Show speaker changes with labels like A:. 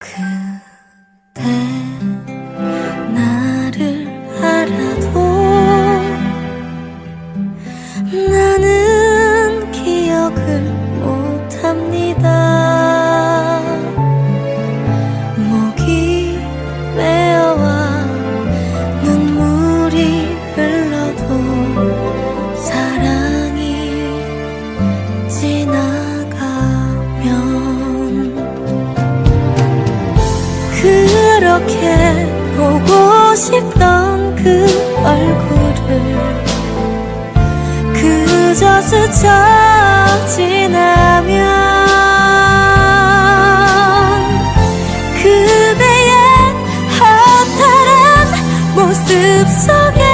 A: 그대 나를 알아도 나는 그렇게 보고 싶던 그 얼굴을 그저 스쳐 지나면 그대의 허탈한 모습 속에